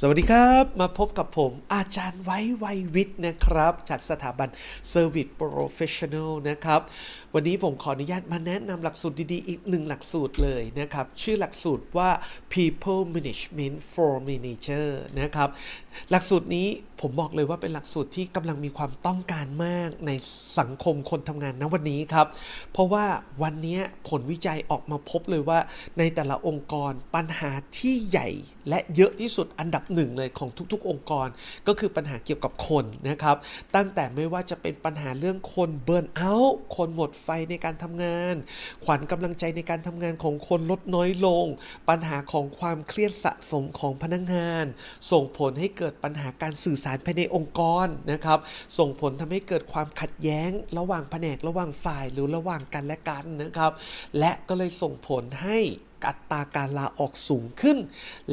สวัสดีครับ มาพบกับผมอาจารย์ไว้ไวยวิทย์นะครับ จากสถาบัน Service Professional นะครับ วันนี้ผมขออนุญาตมาแนะนำหลักสูตรดีๆ อีกหนึ่งหลักสูตรเลยนะครับ ชื่อหลักสูตรว่า People Management for Manager นะครับ หลักสูตรนี้ผมบอกเลยว่าเป็นหลักสูตรที่กำลังมีความต้องการมากในสังคมคนทำงานณวันนี้ครับ เพราะว่าวันนี้ผลวิจัยออกมาพบเลยว่า ในแต่ละองค์กรปัญหาที่ใหญ่และเยอะที่สุดอันดับหนึ่งเลยของทุกๆ องค์กร ก็คือปัญหาเกี่ยวกับคนนะครับ ตั้งแต่ไม่ว่าจะเป็นปัญหาเรื่องคนเบิร์นเอาท์คนหมดไฟในการทำงาน ขวัญกำลังใจในการทำงานของคนลดน้อยลง ปัญหาของความเครียดสะสมของพนักงาน ส่งผลให้เกิดปัญหาการสื่อสารภายในองค์กรนะครับ ส่งผลทำให้เกิดความขัดแย้ง ระหว่างแผนกระหว่างฝ่ายหรือระหว่างกันและกันนะครับ และก็เลยส่งผลให้อัตราการลาออกสูงขึ้น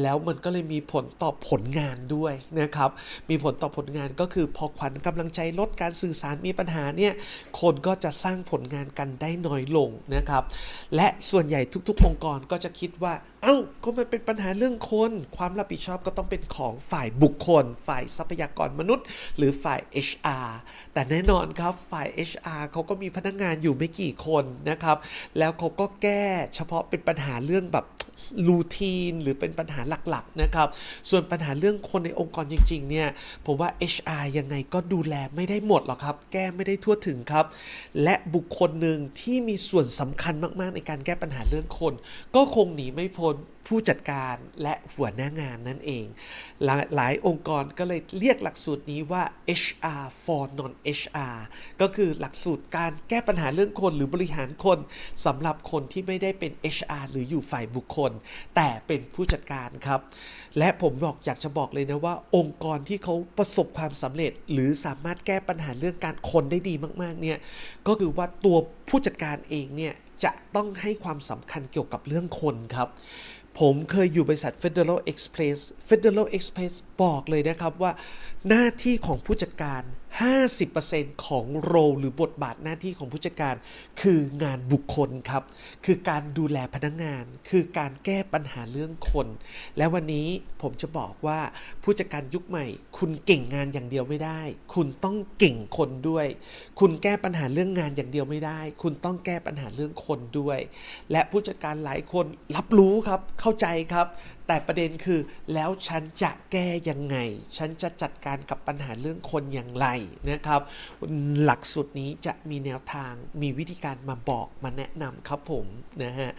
แล้วมันก็เลยมีผลต่อผลงานด้วยนะครับ มีผลต่อผลงานก็คือพอขวัญกำลังใจลดการสื่อสารมีปัญหาเนี่ย คนก็จะสร้างผลงานกันได้น้อยลงนะครับ และส่วนใหญ่ทุกๆ องค์กรก็จะคิดว่า เอ้าก็มันเป็นปัญหาเรื่องคน ความรับผิดชอบก็ต้องเป็นของฝ่ายบุคคล ฝ่ายทรัพยากรมนุษย์ หรือฝ่าย HR แต่แน่นอนครับฝ่าย HR เขาก็มีพนักงานอยู่ไม่กี่คนนะครับ แล้วเขาก็แก้เฉพาะเป็นปัญหาเรื่องแบบ รูทีนหรือเป็นปัญหาหลักๆนะครับ ส่วนปัญหาเรื่องคนในองค์กรจริงๆเนี่ยผมว่า HR ยังไงก็ดูแลไม่ได้หมดหรอกครับ แก้ไม่ได้ทั่วถึงครับ และบุคคลหนึ่งที่มีส่วนสำคัญมากๆ ในการแก้ปัญหาเรื่องคน ก็คงหนีไม่พ้นผู้จัดการและหัวหน้างานนั่นเอง หลายหลายองค์กรก็เลยเรียกหลักสูตรนี้ว่า HR for non HR ก็คือหลักสูตรการแก้ปัญหาเรื่องคนหรือบริหารคนสำหรับคนที่ไม่ได้เป็น HR หรืออยู่ฝ่ายบุคคลแต่เป็นผู้จัดการครับ และผมบอกอยากจะบอกเลยนะว่า องค์กรที่เขาประสบความสำเร็จ หรือสามารถแก้ปัญหาเรื่องการคนได้ดีมากๆเนี่ยก็คือว่าตัวผู้จัดการเองเนี่ยจะต้องให้ความสำคัญเกี่ยวกับเรื่องคนครับ ผมเคยอยู่บริษัท Federal Express Federal Express บอกเลยนะครับว่า หน้าที่ของผู้จัดการ 50%ของโรหรือบทบาทหน้าที่ของผู้จัดการ คืองานบุคคลครับ คือการดูแลพนักงาน คือการแก้ปัญหาเรื่องคน และวันนี้ผมจะบอกว่าผู้จัดการยุคใหม่ คุณเก่งงานอย่างเดียวไม่ได้ คุณต้องเก่งคนด้วย คุณแก้ปัญหาเรื่องงานอย่างเดียวไม่ได้ คุณต้องแก้ปัญหาเรื่องคนด้วย และผู้จัดการหลายคนรับรู้ครับเข้าใจครับแต่ประเด็นคือแล้วฉันจะแก้ยังไง ฉันจะจัดการกับปัญหาเรื่องคนอย่างไรนะครับ หลักสูตรนี้จะมีแนวทางมีวิธีการมาบอกมาแนะนำครับผมนะฮะ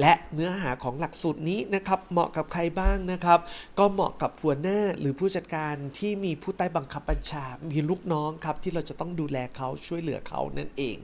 และเนื้อหาของหลักสูตรนี้นะครับเหมาะกับใครบ้างนะครับ ก็เหมาะกับหัวหน้าหรือผู้จัดการที่มีผู้ใต้บังคับบัญชา มีลูกน้องครับที่เราจะต้องดูแลเขาช่วยเหลือเขานั่นเอง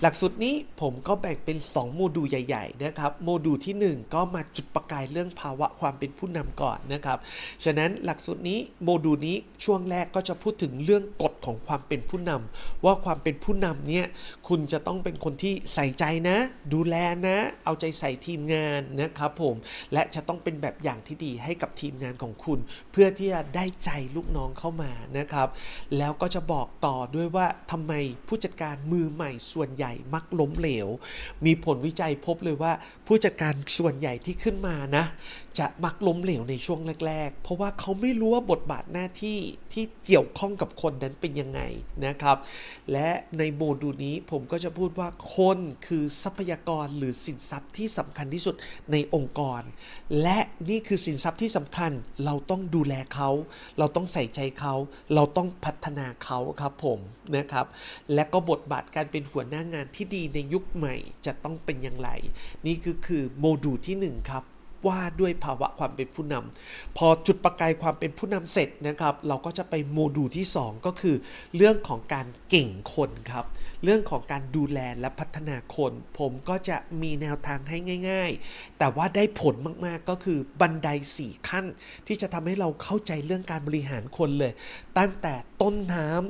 หลักสูตรนี้ผมก็แบ่งเป็น 2 โมดูลใหญ่ ๆ นะครับ โมดูลที่ 1 ก็มาจุดประกายเรื่องภาวะความเป็นผู้นำก่อนนะครับ ฉะนั้นหลักสูตรนี้โมดูลนี้ช่วงแรกก็จะพูดถึงเรื่องกฎของความเป็นผู้นำว่าความเป็นผู้นำเนี่ยคุณจะต้องเป็นคนที่ใส่ใจนะ ดูแลนะ เอาใจใส่ทีมงานนะครับผมและจะต้องเป็นแบบอย่างที่ดีให้กับทีมงานของคุณ เพื่อที่จะได้ใจลูกน้องเข้ามานะครับ แล้วก็จะบอกต่อด้วยว่าทำไมผู้จัดการมือใหม่ส่วนใหญ่มักล้มเหลว มีผลวิจัยพบเลยว่าผู้จัดการส่วนใหญ่ที่ขึ้นมานะ จะมักล้มเหลวในช่วงแรก ๆ เพราะว่าเขาไม่รู้ว่าบทบาทหน้าที่ที่เกี่ยวข้องกับคนนั้นเป็นยังไงนะครับ และในโมดูลนี้ผมก็จะพูดว่าคนคือทรัพยากรหรือสินทรัพย์ที่สำคัญที่สุดในองค์กร และนี่คือสินทรัพย์ที่สำคัญเราต้องดูแลเขา เราต้องใส่ใจเขา เราต้องพัฒนาเขาครับผมนะครับ และก็บทบาทการเป็นหัวหน้างานที่ดีในยุคใหม่จะต้องเป็นอย่างไร นี่คือคือโมดูลที่หนึ่งครับ ว่าด้วยภาวะความเป็นผู้นำพอจุดประกายความเป็นผู้นำเสร็จนะครับ เราก็จะไปโมดูลที่ 2 ก็คือ เรื่องของการเก่งคนครับ เรื่องของการดูแลและพัฒนาคน ผมก็จะมีแนวทางให้ง่าย ๆ แต่ว่าได้ผลมากๆก็คือบันได 4 ขั้น ที่จะทำให้เราเข้าใจเรื่องการบริหารคนเลย ตั้งแต่ต้นน้ำ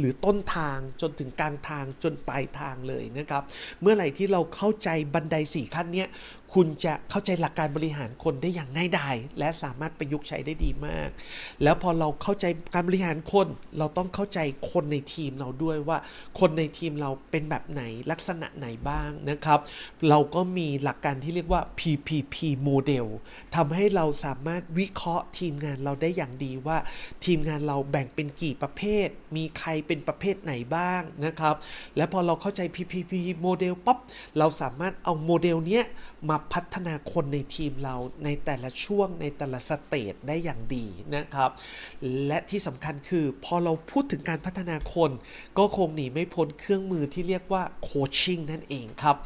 หรือต้นทางจนถึงกลางทางจนปลายทางเลยนะครับ เมื่อไหร่ที่เราเข้าใจบันไดสี่ขั้นเนี้ย คุณจะเข้าใจหลักการบริหารคนได้อย่างง่ายดายและสามารถประยุกต์ใช้ได้ดีมาก แล้วพอเราเข้าใจการบริหารคน เราต้องเข้าใจคนในทีมเราด้วยว่า คนในทีมเราเป็นแบบไหนลักษณะไหนบ้างนะครับ เราก็มีหลักการที่เรียกว่า PPP โมเดลทำให้เราสามารถวิเคราะห์ทีมงานเราได้อย่างดีว่า ทีมงานเราแบ่งเป็นกี่ประเภท มีใครเป็นประเภทไหนบ้างนะครับ และพอเราเข้าใจ PPP โมเดลปั๊บเราสามารถเอาโมเดลเนี้ยมาพัฒนาคนในทีมเราในแต่ละช่วงในแต่ละสเตจได้อย่างดีนะครับ และที่สำคัญคือพอเราพูดถึงการพัฒนาคน ก็คงหนีไม่พ้นเครื่องมือที่เรียกว่าโคชชิ่งนั่นเองครับ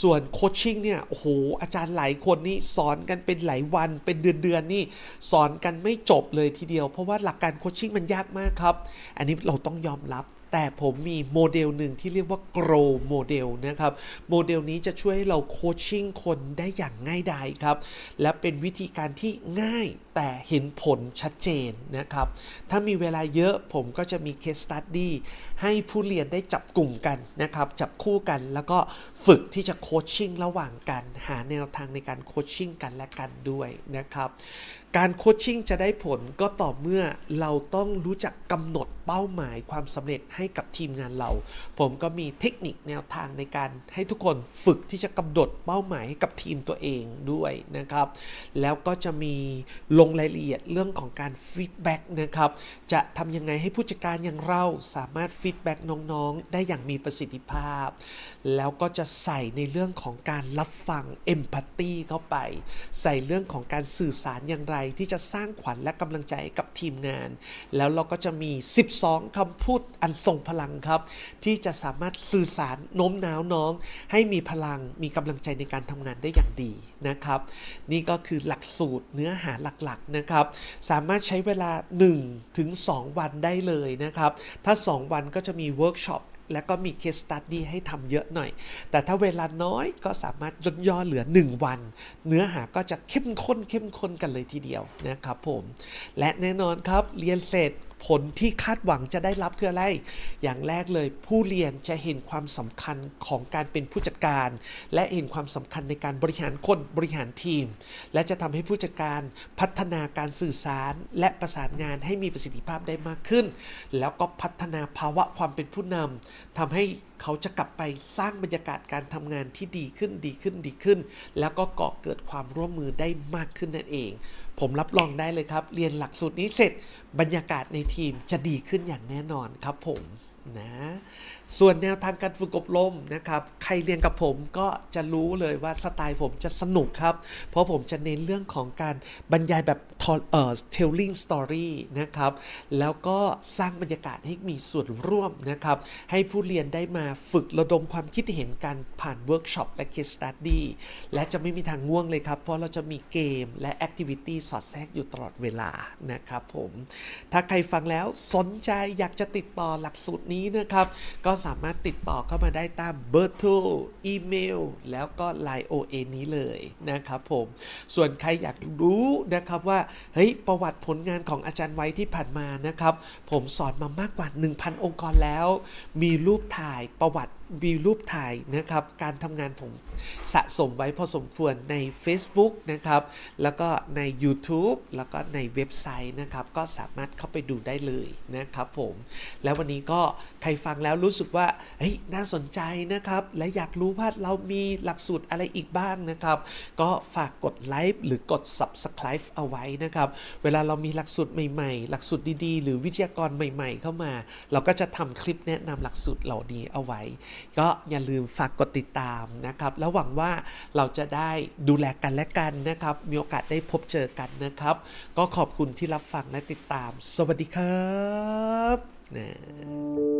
ส่วนโคชชิ่งเนี่ยโอ้โหอาจารย์หลายคนนี่สอนกันเป็นหลายวันเป็นเดือนๆนี่สอนกันไม่จบเลยทีเดียว เพราะว่าหลักการโคชชิ่งมันยากมากครับ อันนี้เราต้องยอมรับ แต่ผมมีโมเดลหนึ่งที่เรียกว่า grow โมเดลนะครับ โมเดลนี้จะช่วยให้เราโคชชิ่งคนได้อย่างง่ายดายครับ และเป็นวิธีการที่ง่าย แต่เห็นผลชัดเจนนะครับ ถ้ามีเวลาเยอะผมก็จะมี case study ให้ผู้เรียนได้จับกลุ่มกันนะครับ จับคู่กันแล้วก็ฝึกที่จะโคชชิ่งระหว่างกัน หาแนวทางในการโคชชิ่งกันและกันด้วยนะครับ การโคชชิ่งจะได้ผลก็ต่อเมื่อเราต้องรู้จักกำหนดเป้าหมายความสำเร็จให้กับทีมงานเรา ผมก็มีเทคนิคแนวทางในการให้ทุกคนฝึกที่จะกำหนดเป้าหมายให้กับทีมตัวเองด้วยนะครับ แล้วก็จะมีลงรายละเอียดเรื่องของการฟีดแบ็กนะครับ จะทำยังไงให้ผู้จัดการอย่างเราสามารถฟีดแบ็กน้องๆ ได้อย่างมีประสิทธิภาพ แล้วก็จะใส่ในเรื่องของการรับฟังเอมพัตตีเข้าไป ใส่เรื่องของการสื่อสารอย่างไร ที่จะสร้างขวัญและกำลังใจกับทีมงาน แล้วเราก็จะมี 12คำพูดอันทรงพลังครับ ที่จะสามารถสื่อสารโน้มน้าวน้อง ให้มีพลังมีกำลังใจในการทำงานได้อย่างดีนะครับ นี่ก็คือหลักสูตรเนื้อหาหลักๆนะครับ สามารถใช้เวลา1ถึง2วันได้เลยนะครับ ถ้า 2 วันก็จะมีเวิร์กช็อปแล้วก็มี case study ให้ทำเยอะหน่อย แต่ถ้าเวลาน้อยก็สามารถย่นย่อเหลือ 1 วัน เนื้อหาก็จะเข้มข้นเข้มข้นกันเลยทีเดียวนะครับผม และแน่นอนครับ เรียนเสร็จ ผลที่คาดหวังจะได้รับคืออะไร อย่างแรกเลยผู้เรียนจะเห็นความสำคัญของการเป็นผู้จัดการ และเห็นความสำคัญในการบริหารคนบริหารทีม และจะทำให้ผู้จัดการพัฒนาการสื่อสาร และประสานงานให้มีประสิทธิภาพได้มากขึ้น แล้วก็พัฒนาภาวะความเป็นผู้นำทำให้เขาจะกลับไปสร้างบรรยากาศการทำงานที่ดีขึ้นดีขึ้นดีขึ้น แล้วก็ก่อเกิดความร่วมมือได้มากขึ้นนั่นเอง ผมรับรองได้เลยครับ เรียนหลักสูตรนี้เสร็จบรรยากาศในทีมจะดีขึ้นอย่างแน่นอนครับผม นะส่วนแนวทางการฝึกอบรมนะครับ ใครเรียนกับผมก็จะรู้เลยว่าสไตล์ผมจะสนุกครับ เพราะผมจะเน้นเรื่องของการบรรยายแบบ tell- เอ่อ telling story นะครับ แล้วก็สร้างบรรยากาศให้มีส่วนร่วมนะครับ ให้ผู้เรียนได้มาฝึกระดมความคิดเห็นกันผ่านเวิร์กช็อปและ case study และจะไม่มีทางง่วงเลยครับ เพราะเราจะมีเกมและ activity สอดแทรกอยู่ตลอดเวลานะครับผม ถ้าใครฟังแล้วสนใจอยากจะติดต่อหลักสูตรนี้นี้นะครับ ก็สามารถติดต่อเข้ามาได้ตามเบอร์โทรอีเมล แล้วก็ Line OA นี้เลยนะครับผม ส่วนใครอยากรู้นะครับว่า เฮ้ย ประวัติผลงานของอาจารย์ไว้ที่ผ่านมานะครับ ผมสอนมามากกว่า 1,000 องค์กรแล้ว มีรูปถ่ายประวัติมีรูปถ่ายนะครับ การทำงานผมสะสมไว้พอสมควรใน Facebook นะครับ แล้วก็ใน YouTube แล้วก็ในเว็บไซต์นะครับ ก็สามารถเข้าไปดูได้เลยนะครับผม แล้ววันนี้ก็ ใครฟังแล้วรู้สึกว่าเฮ้ยน่าสนใจนะครับ และอยากรู้ว่าเรามีหลักสูตรอะไรอีกบ้างนะครับ ก็ฝากกดไลค์หรือกด Subscribe เอาไว้นะครับ เวลาเรามีหลักสูตรใหม่ๆ หลักสูตรดีๆ หรือวิทยากรใหม่ ๆ เข้ามา เราก็จะทำคลิปแนะนำหลักสูตรเหล่านี้เอาไว้ ก็อย่าลืมฝากกดติดตามนะครับ แล้วหวังว่าเราจะได้ดูแลกันและกันนะครับ มีโอกาสได้พบเจอกันนะครับ ก็ขอบคุณที่รับฟังและติดตาม สวัสดีครับ นะ